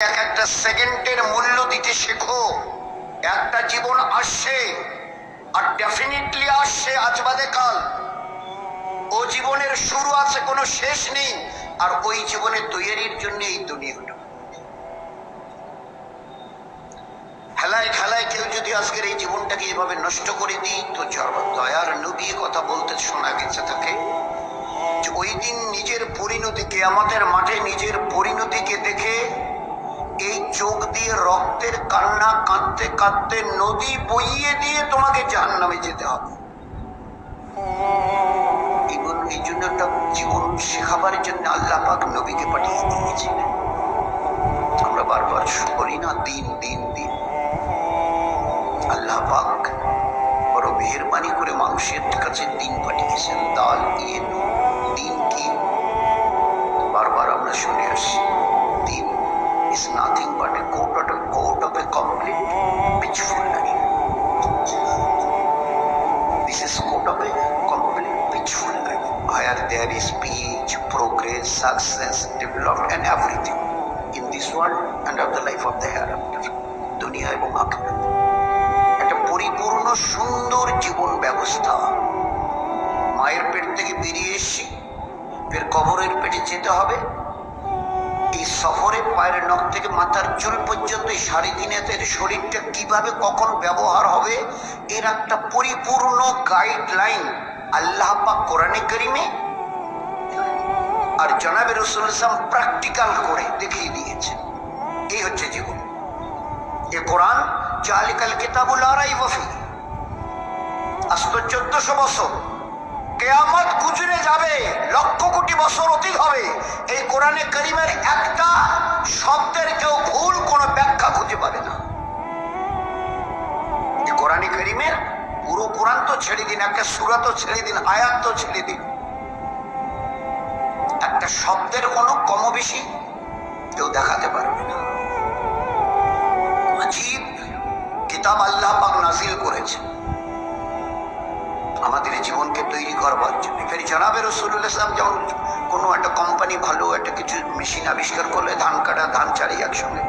এক একটা সেকেন্ডের মূল্য দিতে শেখো। একটা জীবন আসছে, আর ডেফিনেটলি আসছে আজ বাদে কাল। ও জীবনের শুরু আছে, কোনো শেষ নেই, আর ওই জীবনের তৈরির জন্য এই দুনিয়াটা। খেলায় খেলায় কেউ যদি আজকের এই জীবনটাকে এভাবে নষ্ট করে দিই, তো দয়ার নবী কথা বলতে শোনা গেছে তাকে ওই দিন নিজের পরিণতিকে, আমাদের মাঠে নিজের পরিণতিকে দেখে এই চোখ দিয়ে রক্তের কান্না কাঁদতে কাঁদতে নদী বইয়ে দিয়ে তোমাকে জাহান নামে যেতে হবে। এই জন্য একটা জীবন শেখাবার জন্য আল্লাহ পাক নবীকে পাঠিয়ে দিয়েছিলেন। আমরা বারবার করি না, দিন দিন দিন। আল্লাহ পাক বড় মেহরবানি করে মানুষের কাছে দিন পাঠিয়েছেন, দাল দিয়ে দিন কি? বারবার আমরা শুনে দিন is nothing but a coat of a coat of a complete pitchfullery. This is coat of a complete pitchfullery. Where there is peace, progress, success, development and everything in this world and of the life of the hereafter. দুনিয়া এবং আখিরাত একটা পরিপূর্ণ সুন্দর জীবন ব্যবস্থা মায়ের পেট থেকে বেরিয়ে এসছি ফের কবরের পেটে যেতে হবে এই সফরে পায়ের নখ থেকে মাথার চুল পর্যন্ত সাড়ে তিন হাতের শরীরটা কীভাবে কখন ব্যবহার হবে, এর একটা পরিপূর্ণ গাইডলাইন আল্লাহ পাক কোরআনে করিমে আর জনাবে রসুল ইসলাম প্র্যাকটিক্যাল করে দেখিয়ে দিয়েছে। এই হচ্ছে জীবন। এ কোরআন জালিকাল কিতাবুল আরাই বফি আজ তো চোদ্দশো বছর। কেয়ামত গুজরে যাবে, লক্ষ কোটি বছর অতীত হবে। এই কোরআনে করিমের একটা শব্দের কেউ ভুল কোনো ব্যাখ্যা খুঁজে পাবে না। কোরআনে করিমের পুরো কোরআন তো ছেড়ে দিন, একটা সুরা তো ছেড়ে দিন, আয়াত তো ছেড়ে দিন। একটা শব্দের কোনো কম বেশি কেউ দেখাতে পারবে না। কিতাব আল্লাহ পাক নাজিল করেছে। আমাদের জীবনকে তৈরি করবার জন্য। ফের জানাবে রসুল্লাহ ইসলাম যেমন কোনো একটা কোম্পানি ভালো একটা কিছু মেশিন আবিষ্কার করলে, ধান কাটা, ধান চারি একসঙ্গে।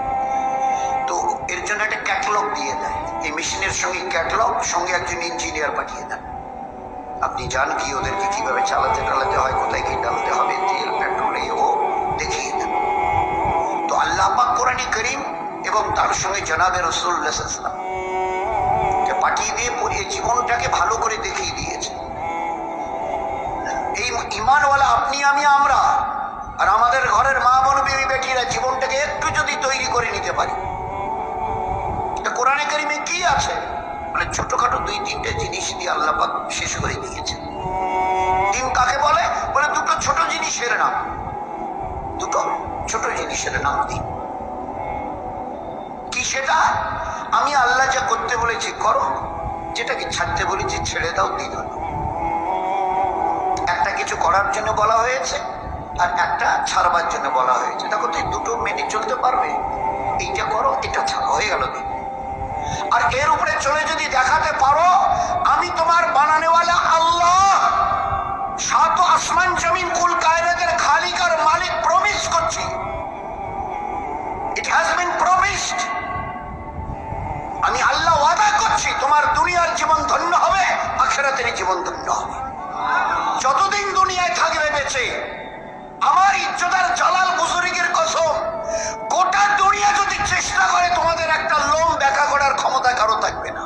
তো এর জন্য একটা ক্যাটলগ দিয়ে দেয়। এই মেশিনের সঙ্গে ক্যাটলগ সঙ্গে একজন ইঞ্জিনিয়ার পাঠিয়ে দেন আপনি জান কি ওদেরকে কীভাবে চালাতে টালাতে হয়, কোথায় কি ডালতে হবে, তেল পেট্রোল ও দেখিয়ে দেন। তো আল্লাহ পাক কোরআনে করিম এবং তার সঙ্গে জনাবে রসুল্লাহ ইসলাম। পাঠিয়ে দিয়ে পড়িয়ে জীবনটাকে ভালো করে দেখিয়ে দিয়েছে। এই ইমানওয়ালা আপনি, আমি, আমরা আর আমাদের ঘরের মা বোন, বিবি, বেটিরা জীবনটাকে একটু যদি তৈরি করে নিতে পারি। কোরআনে কারিমে কি আছে? মানে ছোটখাটো দুই, তিনটে জিনিস দিয়ে আল্লাহ শেষ করে দিয়েছে। দিন কাকে বলে? বলে দুটো ছোট জিনিসের নাম। দুটো ছোট জিনিসের নাম দিন। কি সেটা? আমি আল্লাহ যা করতে বলেছি করো। যেটাকে ছাড়তে বলেছি ছেড়ে দাও, দিন একটা কিছু করার জন্য বলা হয়েছে আর একটা ছাড়বার জন্য বলা হয়েছে। দেখো, তুই দুটো মেনে চলতে পারবে। এইটা করো, এটা ছাড়ো, হয়ে গেল দিন আর এর উপরে চলে যদি দেখাতে পারো, আমি তোমার বানানেওয়ালা আল্লাহ। সাত আসমান জমিন, কুল কায়নাতের খালিকার মালিক প্রমিস করছি। ইট হ্যাজ বিন প্রমিসড আমি আল্লাহ ওয়াদা করছি, তোমার দুনিয়ার জীবন ধন্য হবে, আখেরাতের জীবন ধন্য হবে। যতদিন দুনিয়ায় থাকবে বেঁচে, আমার ইজ্জতার জালাল বুজুরিগের কসম, গোটা দুনিয়া যদি চেষ্টা করে, তোমাদের একটা লোম দেখা করার ক্ষমতা কারও থাকবে না।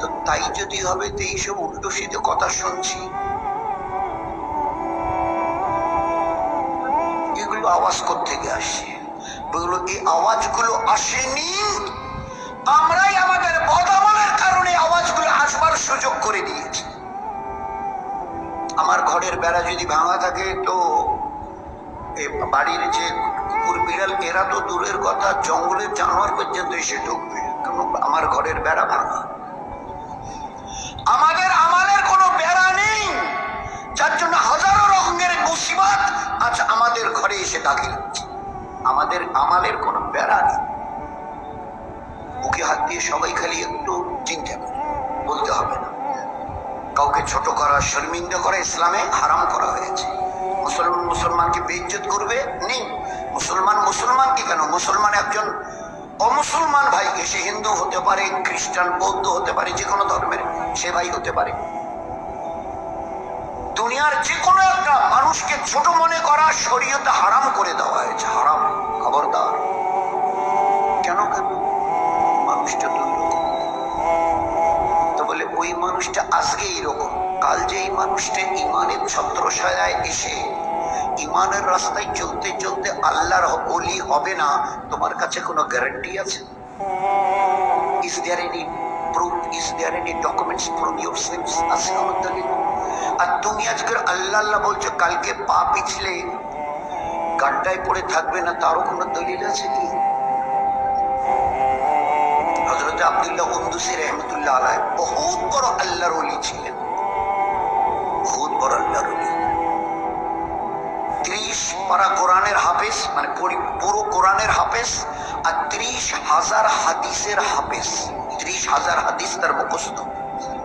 তো তাই যদি হবে, তো এইসব উল্টো সিধে কথা শুনছি। এগুলো আওয়াজ থেকে আসছে? বলল এই আওয়াজগুলো আসেনি? আমরাই আমাদের বদামলের কারণে আওয়াজগুলো আসবার সুযোগ করে দিয়েছি। আমার ঘরের বেড়া যদি ভাঙা থাকে, তো বাড়ির যে কুকুর বিড়াল, এরা তো দূরের কথা, জঙ্গলের জানোয়ার পর্যন্ত এসে ঢুকবে। আমার ঘরের বেড়া ভাঙা। আমাদের আমালের কোনো বেড়া নেই। যার জন্য হাজারো রকমের মুসিবত আজ আমাদের ঘরে এসে দাখিল আমাদের আমালের কোনো বেড়া নেই। হাত দিয়ে সবাই খালি একটু চিন্তা করে, বলতে হবে না। কাউকে ছোট করা, শর্মিন্দা করা ইসলামে হারাম করা হয়েছে। মুসলমান মুসলমানকে বেইজ্জত করবে? নেই। মুসলমান মুসলমানকে কেন? মুসলমান একজন অমুসলমান ভাইকে, সে হিন্দু হতে পারে, খ্রিস্টান, বৌদ্ধ হতে পারে যে কোনো ধর্মের সে ভাই হতে পারে। দুনিয়ার যে কোনো একটা মানুষকে ছোট মনে করা, শরীয়তে হারাম করে দেওয়া হয়েছে, হারাম, খবরদার। মানুষটা এরকম তো বলে, ওই মানুষটা আজকে এইরকম কাল যে এই মানুষটা ইমানের ছত্রছায়ায় এসে ইমানের রাস্তায় চলতে চলতে আল্লাহর বলি হবে না, তোমার কাছে কোনো গ্যারান্টি আছে? Is there any proof is there any documents from your sense আছে আমার দলিল। আর তুমি আজকের আল্লাহ আল্লাহ বলছো, কালকে পা পিছলে গাড্ডায় পড়ে থাকবে না, তারও কোনো দলিল আছে কি? হজরত আব্দুল্লাহ উন্দুসি রহমতুল্লাহ আলাই বহুত বড় আল্লাহর অলি ছিলেন। বহুত বড় আল্লাহর অলি ত্রিশ পারা কোরআনের হাফেজ মানে পুরো কোরআনের হাফেজ আর ত্রিশ হাজার হাদিসের হাফেজ। ত্রিশ হাজার হাদিস তার মুখস্থ।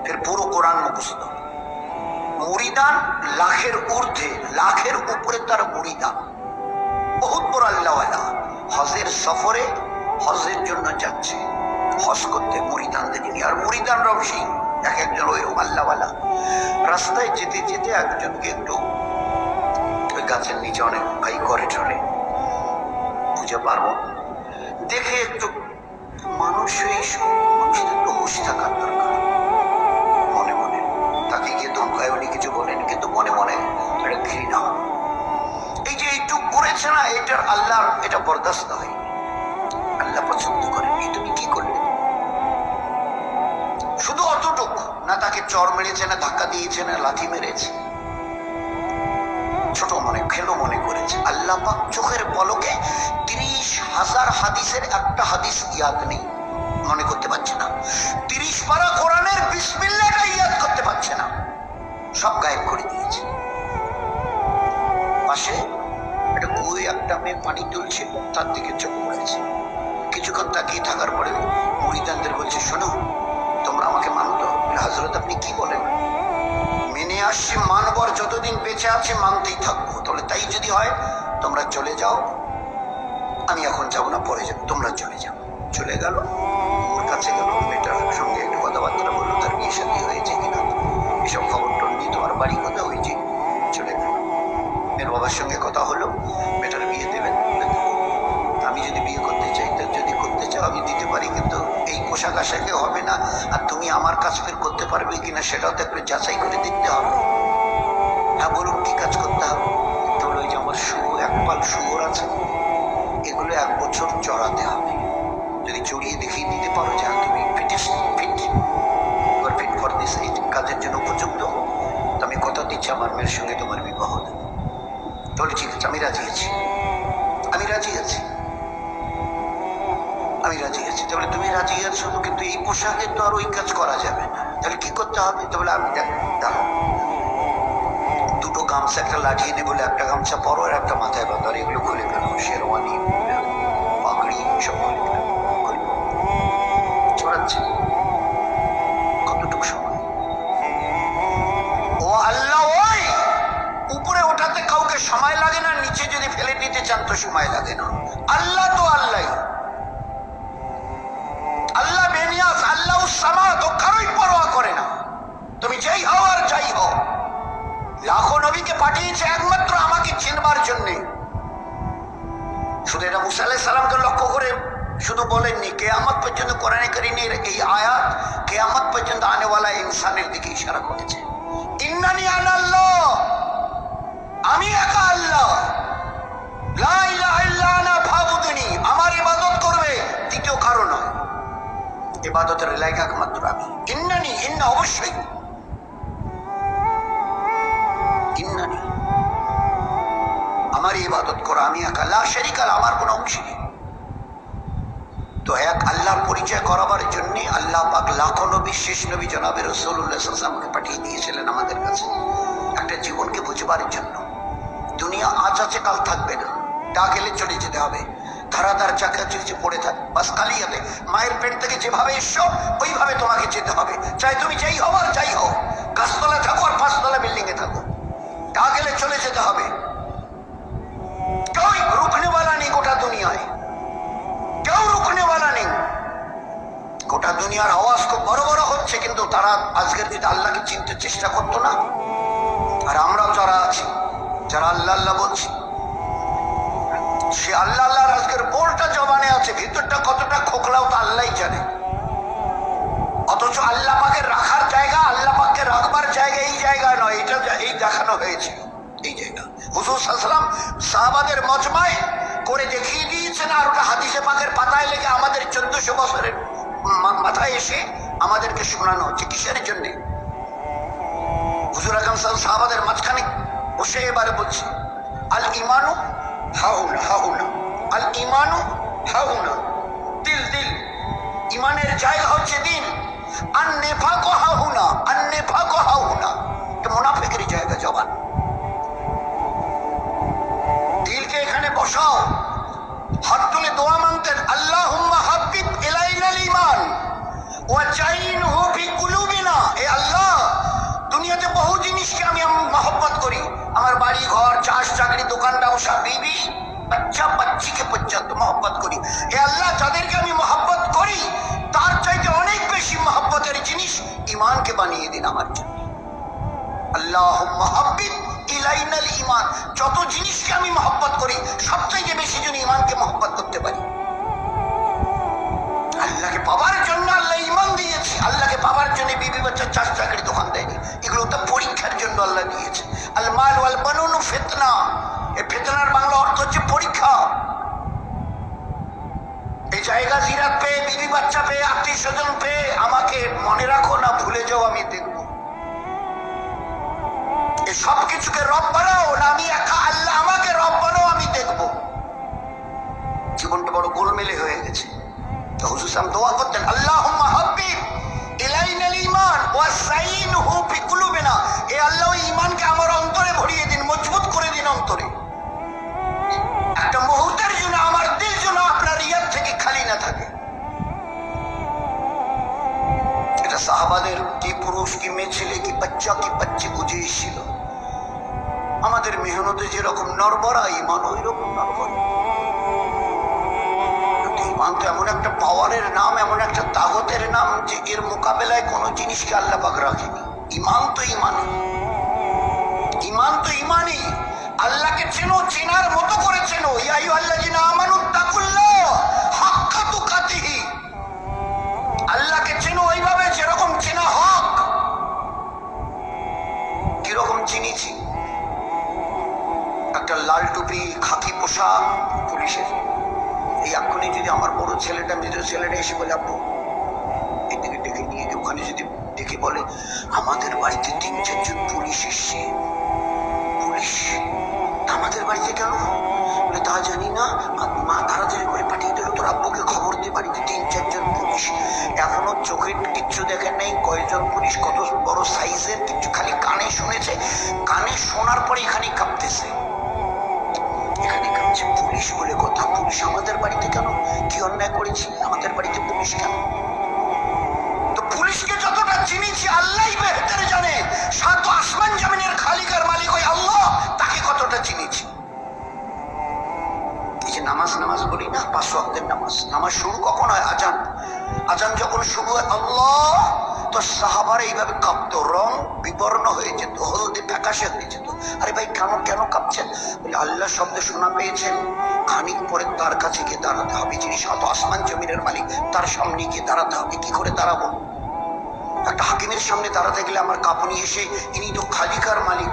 ফের পুরো কোরআন মুখস্থ। মুরিদান লাখের ঊর্ধ্বে, লাখের উপরে তার মুরিদান। বহুত বড় আল্লাহওয়ালা। হজের সফরে হজের জন্য যাচ্ছে। হজ করতে মুরিদানদের নিয়ে আর মুরিদানরাও সেই এক একজন ওই আল্লাহওয়ালা রাস্তায় যেতে যেতে একজনকে একটু ওই গাছের নিচে অনেক ভাই করে চলে। বুঝে পারব। দেখে একটু মানুষ এই সব একটু হুশ থাকার দরকার। মনে মনে। তাকে গিয়ে ধমকায় উনি কিছু বলেন, কিন্তু মনে মনে এটা ঘৃণা। এই যে এইটুক করেছে না, এটার আল্লাহ, এটা বরদাস্ত হয় আল্লাহ পছন্দ করেন। এই না তাকে চর মেরেছে, না ধাক্কা দিয়েছে, না লাথি মেরেছে। ছোট মনে, খেলো মনে করেছে। আল্লাহ পাক চোখের পলকে তিরিশ হাজার হাদিসের একটা হাদিস ইয়াদ নেই। মনে করতে পারছে না। তিরিশ পারা কোরআনের বিসমিল্লাটা ইয়াদ করতে পারছে না। সব গায়েব করে দিয়েছে। পাশে একটা কুয়ে, একটা মেয়ে পানি তুলছে, তার দিকে চোখ পড়েছে। কিছুক্ষণ তাকিয়ে থাকার পরে মুড়িদানদের বলছে, শোনো হাজরত আপনি কি বলেন? মেনে আসছি, মানবর যতদিন বেঁচে আছে, মানতেই থাকব। তাহলে তাই যদি হয়, তোমরা চলে যাও। আমি এখন যাব না, পরে যাব। তোমরা চলে যাও। চলে গেল, ওর কাছে গেল, মেয়েটার সঙ্গে একটু কথাবার্তা বলল, তার বিয়ে সাথে হয়েছে কিনা। কিনা সেটাও তো একটু যাচাই করে দেখতে হবে। হ্যাঁ বলুন কি কাজ করতে হবে? তো ওই যে আমার শুয়ো এক পাল আছে। এগুলো এক বছর চড়াতে হবে। যদি চড়িয়ে দেখিয়ে দিতে পারো যে হ্যাঁ, তুমি ফিটিস ফিট ফিট ফর দিস এই কাজের জন্য উপযুক্ত। তো আমি কথা দিচ্ছি আমার মেয়ের সঙ্গে তোমার বিবাহ তাহলে ঠিক আছে আমি রাজি আছি। আমি রাজি আছি। আমি রাজি তাহলে তুমি রাজি আছো কিন্তু এই পোশাকে তো আর ওই কাজ করা যাবে না। তাহলে কি করতে হবে? তাহলে আমি দেখ দুটো গামছা একটা লাঠি এনে বলে, একটা গামছা পরো আর একটা মাথায় বাঁধো। এগুলো খুলে ফেলো, শেরওয়ানি, পাগড়ি, সব খুলে সময়? ও আল্লাহ, ওই! উপরে ওঠাতে কাউকে সময় লাগে না, নিচে যদি ফেলে দিতে চান তো সময় লাগে না। আল্লাহ তো আল্লাহ যেই হও আর যাই হও। লাখো নবীকে পাঠিয়েছে একমাত্র আমাকে চিনবার জন্যে। শুধু এটা মুসা আলাইহিস সালামকে লক্ষ্য করে শুধু বলেননি, কেয়ামত পর্যন্ত কোরআনে কারিমের এই আয়াত কেয়ামত পর্যন্ত আনেওয়ালা ইনসানের দিকে ইশারা করেছে। ইন্নানি আনাল্লাহ আমি একা আল্লাহ। আমার ইবাদত করবে, দ্বিতীয় কারও নয়। ইবাদতের লায়ক একমাত্র আমি। ইন্নানি, ইন্না অবশ্যই। ইন্নানি আমার ইবাদত করো, আমি এক। আল্লাহ শরিকাল আমার কোনো অংশ নেই। তো এক আল্লাহর পরিচয় করাবার জন্য আল্লাহ পাক লাখো নবী, শেষ নবী জনাবের রসুল্লাহামকে পাঠিয়ে দিয়েছিলেন আমাদের কাছে একটা জীবনকে বুঝবার জন্য। দুনিয়া আজ আছে, কাল থাকবে না। তা গেলে চলে যেতে হবে। ধারাধার চাকা চলছে পড়ে থাক, বাস কালিয়াতে মায়ের পেট থেকে যেভাবে এসো, ওইভাবে তোমাকে যেতে হবে। চাই তুমি যাই হও আর যাই হও। গাছতলা থাকো আর পাঁচতলা বিল্ডিং এ থাকো। তা গেলে চলে যেতে হবে कोई रुकने वाला नहीं নেই গোটা দুনিয়ায় কেউ রুকনেওয়ালা নেই গোটা দুনিয়ার আওয়াজ খুব বড় বড় হচ্ছে কিন্তু তারা আজকের যদি আল্লাহকে চিনতে চেষ্টা করতো না আর আমরাও যারা আছি যারা আল্লাহ আল্লাহ বলছি সে আল্লাহ আল্লাহর আজকের বোলটা জবানে আছে ভিতরটা কতটা খোকলাও তো আল্লাহই জানে অথচ আল্লাহ পাকের রাখার জায়গা আল্লাহ পাককে রাখবার জায়গা দেখানো হয়েছে। এই জায়গা হুজুর সাল্লাম সাহাবাদের মজমায় করে দেখিয়ে দিয়েছেন, আর ওটা হাদিসে পাকের পাতায় লেগে আমাদের চোদ্দশো বছরের মাথায় এসে আমাদেরকে শোনানো হচ্ছে কিসের জন্যে? হুজুর আকাম সাহেব সাহাবাদের মাঝখানে বসে এবারে বলছি, আল ইমানু হাউনা হাউনা আল ইমানু হাউনা দিল দিল ইমানের জায়গা হচ্ছে দিন। আর নেফাক হাহুনা আর নেফাক হাহুনা মুনাফিকের জায়গা, জবান। দিলকে এখানে বসাও। হাত তুলে দোয়া মানতেন আল্লাহ হাবিব ইলাইনাল ইমান ওয়া জাইনহু ফি কুলুবিনা এ আল্লাহ, দুনিয়াতে বহু জিনিসকে আমি মহব্বত করি। আমার বাড়ি, ঘর, চাষ, চাকরি, দোকান, ব্যবসা, বিবি, বাচ্চা, বাচ্চিকে পর্যন্ত মহব্বত করি। এ আল্লাহ, যাদেরকে আমি মহব্বত করি, তার চাইতে অনেক বেশি মহব্বতের জিনিস ইমানকে বানিয়ে দিন আমার জন্য। আল্লাহ মহাব্বিব যত জিনিসকে আমি মহব্বত করি, সবচাইতে বেশি যেন ইমানকে মহব্বত করতে পারি। আল্লাহকে পাবার জন্য আল্লাহ ইমান দিয়েছে। আল্লাহকে পাবার জন্য বিবি বাচ্চা চাষ চাকরি দোকান দেয়নি। এগুলো তো পরীক্ষার জন্য আল্লাহ দিয়েছে। আল মাল ওয়াল বানুন ফিতনা। এই ফিতনার বাংলা অর্থ হচ্ছে পরীক্ষা। এই জায়গা জিরাত পেয়ে, বিবি বাচ্চা পেয়ে, আত্মীয় স্বজন পেয়ে আমাকে মনে রাখো না, ভুলে যাও আমি দেখব সব কিছুকে রব বানাও, না আমি একা, আল্লাহ আমাকে রব বানাও, আমি দেখব। জীবনটা বড় গোলমেলে হয়ে গেছে। তো হুজুর সাহেব দোয়া করতেন, আল্লাহুম্মা হাব্বিব, ইলাইনাল ঈমান, ওয়া সাইনহু ফি কুলুবিনা। এ আল্লাহ, ওই ঈমানকে আমার অন্তরে ভরিয়ে দিন, মজবুত করে দিন অন্তরে। একটা মুহূর্তের জন্য, আমার দিল যেন আপনার ইয়াদ থেকে খালি না থাকে। এটা সাহাবাদের, কি পুরুষ, কি মেয়ে ছেলে, কি বাচ্চা, কি বাচ্চি বুঝে এসেছিল আমাদের মেহনতে যেরকম নরবরা ইমান ওই রকম ইমান তো এমন একটা পাওয়ারের নাম, এমন একটা তাগতের নাম যে এর মোকাবেলায় কোনো জিনিসকে আল্লাহ পাক রাখেনি। ইমান তো ইমানই। ইমান তো ইমানই। আল্লাহকে চেনো, চেনার মতো করে চেনো। ইয়াইউ আল্লাহ জিনা আমানু তাকুল্লাহ হাক্কা তুকাতিহি। আল্লাহকে চেনো, ওইভাবে যেরকম চেনা হক কীরকম চিনিছি একটা লাল টুপি খাকি পোশাক পুলিশের। এই এক্ষুনি যদি আমার বড় ছেলেটা মেজ ছেলেটা এসে বলে আপু এদিকে ডেকে নিয়ে ওখানে যদি ডেকে বলে আমাদের বাড়িতে তিন চারজন পুলিশ এসছে পুলিশ আমাদের বাড়িতে কেন? বলে, তা জানি না। মা তাড়াতাড়ি করে পাঠিয়ে দিল। তোর আব্বুকে খবর দিয়ে বাড়িতে তিন চারজন পুলিশ। এখনও চোখে কিচ্ছু দেখেন নাই। কয়জন পুলিশ কত বড় সাইজের কিছু খালি কানে শুনেছে। কানে শোনার পরে এখানে কাঁপতেছে। এখানে কাঁপছে পুলিশ বলে কথা, পুলিশ আমাদের বাড়িতে কেন? কি অন্যায় করেছি? আমাদের বাড়িতে পুলিশ কেন? তো পুলিশকে যতটা চিনিছি বেহতরে জানে। সাত আসমান জামিনের খালিকার মালিক ওই আল্লাহ, তাকে কতটা চিনিছি। এই যে নামাজ নামাজ বলি না, পাঁচ ওয়াক্তের নামাজ। নামাজ শুরু কখন হয়? আজান। আজান যখন শুরু হয়, আল্লাহ তো সাহাবার এইভাবে কাঁপতো। রং বিবর্ণ হয়ে যেত, হলদে ফ্যাকাশে হয়ে যেত। আরে ভাই, কেন কেন কাঁপছেন? আল্লাহ শব্দ শোনা পেয়েছেন। খানিক পরে তার কাছে গিয়ে দাঁড়াতে হবে। যিনি সাত আসমান জমিনের মালিক, তার সামনে গিয়ে দাঁড়াতে হবে। কি করে দাঁড়াবো? একটা হাকিমের সামনে দাঁড়াতে গেলে আমার কাঁপুনি এসে, ইনি তো খালিকার মালিক।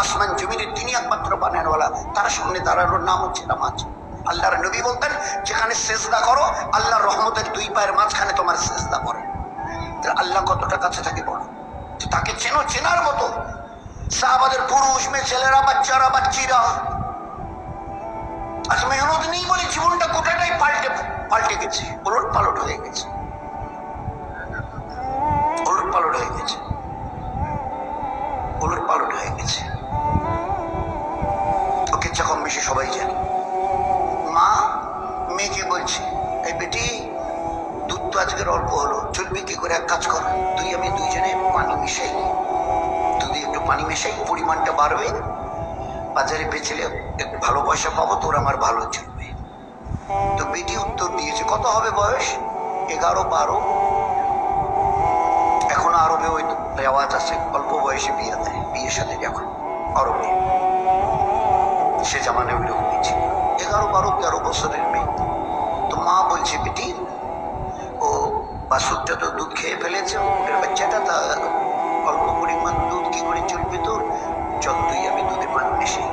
আসমান জমিনের তিনি একমাত্র বানানোওয়ালা। তার সামনে দাঁড়ানোর নাম হচ্ছে নামাজ। আল্লাহর নবী বলতেন, যেখানে সেজদা করো, আল্লাহর রহমতের দুই পায়ের মাঝখানে তোমার সেজদা তাহলে আল্লাহ কতটা কাছে থাকে বলো? তাকে চেনো, চেনার মতো। সাহাবাদের পুরুষ, মেয়ে, ছেলেরা, বাচ্চারা, বাচ্চিরা। আজ মেহনত নেই বলে জীবনটা গোটাটাই পাল্টে পাল্টে গেছে? ওলট পালট হয়ে গেছে। ওলট পালট হয়ে গেছে। ওলট পালট হয়ে গেছে। ওকে কম বেশি সবাই জানি। তো আজকের অল্প হলো। চলবি কি করে এক কাজ কর। তুই আমি দুইজনে পানি মিশাই দুধে একটু পানি মেশাই, পরিমাণটা বাড়বে, বাজারে বেচলে একটু ভালো পয়সা পাবো, তোর আমার ভালো চলবে। তো বেটি উত্তর দিয়েছে, কত হবে বয়স? এগারো, বারো। এখন আরবে ওই রেওয়াজ আছে, অল্প বয়সে বিয়ে দেয়, বিয়ের সাথে এখন আরবে। সে জামানে ওই রকমই ছিল। এগারো, বারো, তেরো বছরের মেয়ে। তো মা বলছে, বেটি বাসুরটা তো দুধ খেয়ে ফেলেছে, ওদের বাচ্চাটা তা অল্প পরিমাণ দুধ কি করে চলবে তোর? চল তুই আমি দুধে পান মিশি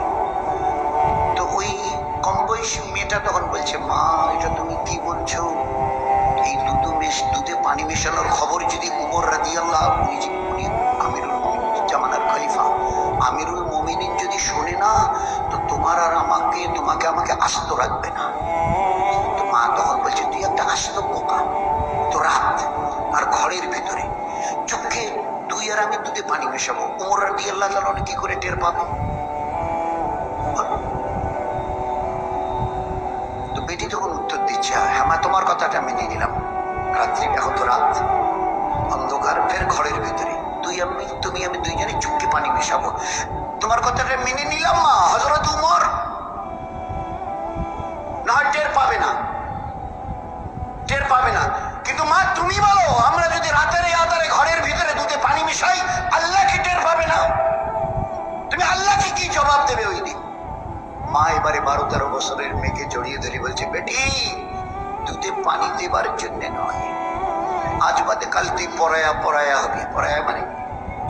তো ওই কম বয়সী মেয়েটা তখন বলছে, মা, এটা তুমি কি বলছো? এই দুধ মেশ, দুধে পানি মেশানোর খবর যদি উমর রাদি আল্লাহ উনি উনি আমিরুল জামানার খলিফা, আমিরুল মোমিনিন যদি শোনে না, তো তোমার আর আমাকে, তোমাকে আমাকে আস্ত রাখবে না। তো মা তখন বলছে, তুই একটা আস্ত আমি দুধে পানি মেশাবো উমর রাদি আল্লাহ তালন কি করে টের পাবো? তো বেটি উত্তর দিচ্ছে হ্যাঁ তোমার কথাটা মেনে নিলাম। রাত্রি, এখন তো রাত। অন্ধকার, ফের ঘরের ভিতরে। তুই আমি, তুমি আমি দুইজনে চুপকে পানি মেশাবো। তোমার কথাটা মেনে নিলাম মা হজরত উমর। না, টের পাবে না। টের পাবে না। কিন্তু মা, তুমি বলো, আমরা যদি রাতের এই আধারে ঘরের ভিতরে দুধে পানি মিশাই আল্লাহ কি টের পাবে না। তুমি আল্লাহকে কি জবাব দেবে ওই দিন? মা এবারে বারো তেরো বছরের মেয়েকে জড়িয়ে ধরে বলছে, বেটি, দুধে পানি দেবার জন্য নয়। আজ বাদে কাল তুই পড়ায়া পড়ায়া হবে। পড়ায়া মানে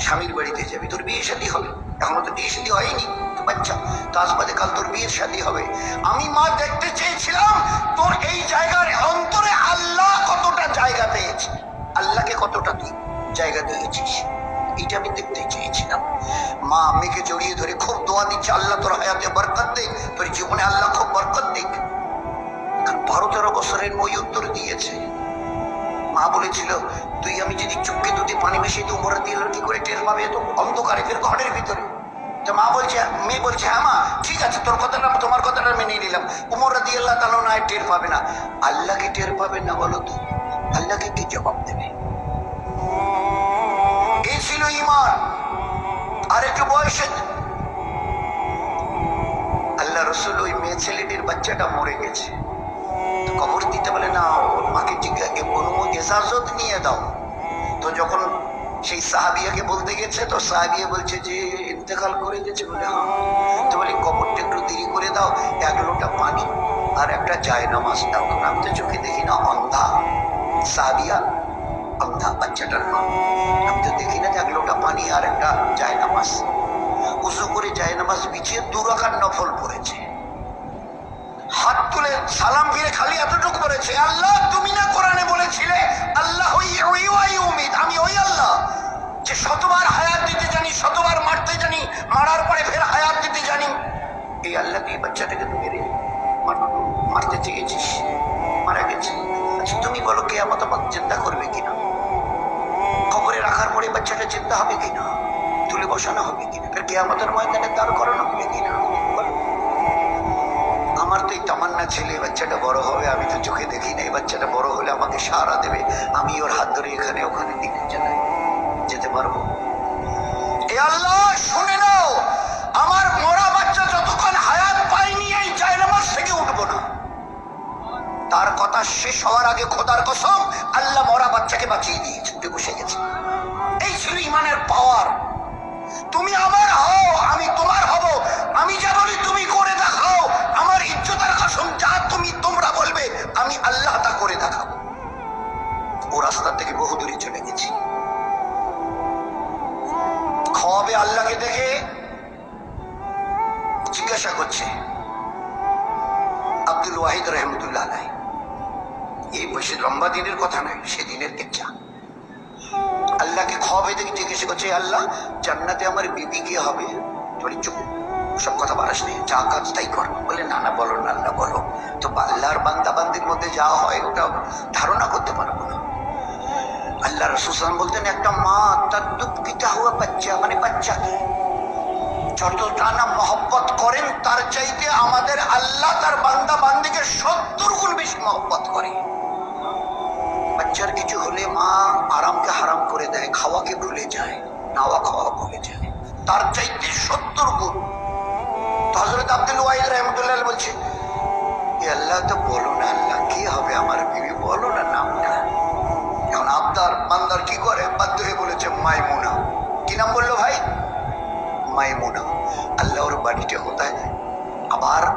স্বামীর বাড়িতে যাবি, তোর বিয়ে শাদী হবে। এখনও তো বিয়ে শাদী হয়নি বাচ্চা, তো আজ বাদে কাল তোর বিয়ের শাদী হবে। আমি মা দেখতে চেয়েছিলাম, তোর এই জায়গার অন্তরে আল্লাহ কতটা জায়গা পেয়েছে? আল্লাহকে কতটা তুই? জায়গা দিয়েছিস এটা আমি দেখতে চেয়েছিলাম। মা, মেয়েকে জড়িয়ে ধরে খুব দোয়া দিচ্ছে, আল্লাহ তোর হায়াতে বরকত দে, তোর জীবনে আল্লাহ খুব বরকত দিক। বারো তেরো বছরের মই উত্তর দিয়েছে। মা বলেছিল, তুই আমি যদি চুপকে দুধে পানি মিশিয়ে তো উমরা দিয়ে কি করে টের পাবে তো অন্ধকারে ফের ঘরের ভিতরে? তো মা বলছে, মেয়ে বলছে হ্যাঁ মা, ঠিক আছে, তোর কথাটা তোমার কথাটা মেনে নিলাম। উমর দিয়ে আল্লাহ তালা না টের পাবে না। আল্লাহকে টের পাবে না বলো তো? আল্লাহকে কি জবাব দেবে? এই ছিল ইমান আর একটু বয়সে আল্লাহ রসুল ওই মেয়ে ছেলেটির বাচ্চাটা মরে গেছে। কবর দিতে বলে, না ওর মাকে জিজ্ঞাসা অনুমতি এজাজত নিয়ে দাও। তো যখন সেই সাহাবিয়াকে বলতে গেছে, তো সাহাবিয়া বলছে যে, ইন্তেকাল করে গেছে বলে হ্যাঁ। তো বলি, কবরটা একটু দেরি করে দাও, এক লোটা পানি আর একটা জায় নামাজ দাও। আমি তো চোখে দেখি না, অন্ধা। সাহাবিয়া অন্ধা বাচ্চাটার মা আমি তো দেখি না যে এক পানি আর একটা জায় নামাজ উজু করে জায় নামাজ বিছিয়ে দুরাকার নফল পড়েছে হাত তুলে সালাম ফিরে খালি এতটুকু করেছে আল্লাহ তুমি না কোরআনে বলেছিলে আল্লাহ আমি ওই আল্লাহ যে শতবার হায়াত দিতে জানি শতবার মারতে জানি মারার পরে ফের হায়াত দিতে জানি এই আল্লাহকে এই বাচ্চাটাকে তুমি মেরে মারতে চেয়েছিস মারা গেছে আচ্ছা তুমি বলো কে আমার চিন্তা করবে কিনা রাখার পরে বাচ্চাটা চিন্তা হবে কিনা? তুলে বসানো হবে কিনা? ফের কে আমাদের ময়দানে দাঁড় করানো হবে কিনা? আমার তো এই তামান্না ছেলে বাচ্চাটা বড় হবে, আমি তো চোখে দেখি না এই বাচ্চাটা বড় হলে আমাকে সাহারা দেবে। আমি ওর হাত ধরে এখানে, ওখানে দিকে চালাই। যেতে পারব? এ আল্লাহ, শুনে নাও, আমার মরা বাচ্চা যতক্ষণ হায়াত পাইনি এই জায়নামাজ থেকে উঠবো না। তার কথা শেষ হওয়ার আগে খোদার কসম, আল্লাহ মরা বাচ্চাকে বাঁচিয়ে দিয়েছে। বসে গেছে এই ছিল ইমানের পাওয়ার তুমি আমার হও, আমি তোমার হব। আমি যা বলি তুমি করে দেখাও। আমার ইজ্জতের কসম যা তুমি তোমরা বলবে, আমি আল্লাহ তা করে দেখাবো। ও রাস্তা থেকে বহু দূরে চলে গেছি। আল্লাহকে দেখে জিজ্ঞাসা করছে, আব্দুল ওয়াহিদ রহমতুল্লাহ আলাই, এই বয়সে লম্বা দিনের কথা নয় সেদিনের কেচ্ছা? আল্লাহকে খবে দেখে জিজ্ঞেস করছে আল্লাহ, জান্নাতে আমার বিবি কে হবে? বলি, চুপ, সব কথা বাড়াস নেই যা কাজ তাই কর। বলে, না না, বলো, না আল্লাহ বলো। তো আল্লাহর বান্দা বান্দির মধ্যে যা হয়, ওটা ধারণা করতে পারব না। আল্লাহ রসুলাম বলতেন, একটা মা, তার দুঃখিতা হওয়া বাচ্চা মানে বাচ্চাকে যতটা না মহব্বত করেন, তার চাইতে আমাদের আল্লাহ তার বান্দা বান্দিকে সত্তর গুণ বেশি মহব্বত করে। বাচ্চার কিছু হলে মা আরামকে হারাম করে দেয়, খাওয়াকে ভুলে যায়, নাওয়া খাওয়া ভুলে যায়। তার চাইতে সত্তর গুণ। হজরত আব্দুল ওয়াহিদ রহমতুল্লাহ বলছে, "এ আল্লাহ তো বলো না, আল্লাহ কি হবে আমার বিবি? বলো না নামটা। এখন আবদার, বান্দার কি করে? বাধ্য হয়ে বলেছে, মাইমুনা। কি নাম বলল ভাই? মাইমুনা। আল্লাহ ওর বাড়িটা কোথায়? আবার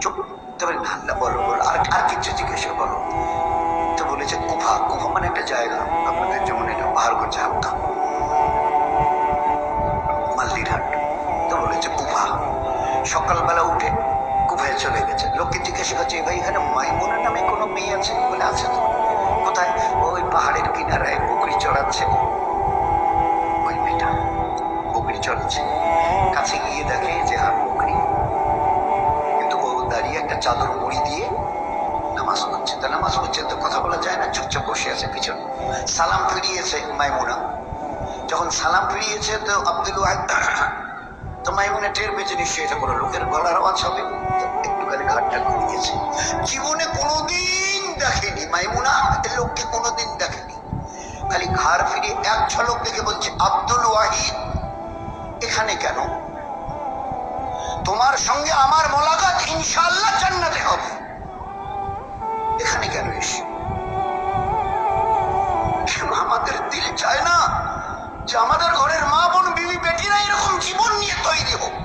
চুপ, তবে না, আল্লাহ বলো বলো। আর আর কিছু জিজ্ঞেস বলো বলেছে কুফা কুফা মানে একটা জায়গা। আপনাদের যেমন এটা পাহাড় করছে হালকা মাল্লিরহাট তো বলেছে কুফা। সকালবেলা উঠে কুফায় চলে গেছে। লোককে জিজ্ঞাসা করছে ভাই, এখানে মাইমুনা নামে কোনো মেয়ে আছে? বলে, আছে তো। কোথায়? ওই পাহাড়ের কিনারায় পুকুরি চড়াচ্ছে। ওই মেয়েটা পুকুরি চড়াচ্ছে। কাছে গিয়ে দেখে যে আর পুকুরি কিন্তু ও দাঁড়িয়ে একটা চাদর মুড়ি দিয়ে নামাজ পড়ছে, তা নামাজ পড়ছে তো কথা বলা যায় না, চুপচাপ বসে আছে পিছনে। সালাম ফিরিয়েছে মাইমুনা। যখন সালাম ফিরিয়েছে তো আব্দুল তো মাইমুনা টের পেয়েছে, নিশ্চয়ই এটা কোনো লোকের গলার আওয়াজ হবে। একটুখানি ঘাটটা জীবনে কোনোদিন দেখেনি মাইমুনা এই লোককে কোনোদিন দেখেনি। খালি ঘাড় ফিরে এক ঝলক দেখে বলছে, আব্দুল ওয়াহিদ, এখানে কেন? তোমার সঙ্গে আমার মোলাকাত ইনশাআল্লাহ জান্নাতে হবে। এখানে কেন এসে? আমাদের দিল চায় না যে আমাদের ঘরের মা বোন, বিবি, বেটিরা এরকম জীবন নিয়ে তৈরি হোক?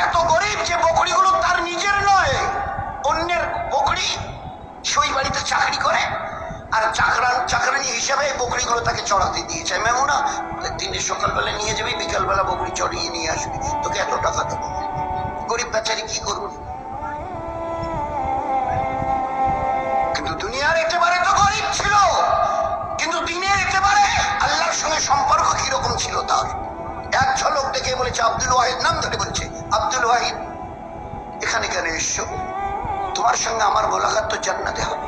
এত গরিব যে বকরিগুলো তার নিজের নয়, অন্যের বকরি সই বাড়িতে চাকরি করে আর চাকরান চাকরানি হিসাবে এই বকরিগুলো তাকে চড়াতে দিয়েছে। মেমোনা দিনে সকালবেলা নিয়ে যাবি, বিকালবেলা বকরি চড়িয়ে নিয়ে আসবি। তোকে এত টাকা দেবো। গরিব বেচারি কি করবে? এক ঝলক দেখে বলেছে, আব্দুল ওয়াহিদ, নাম ধরে বলছে, আব্দুল ওয়াহিদ, এখানে কেন এসছো? তোমার সঙ্গে আমার মোলাকাত তো জান্নাতে হবে।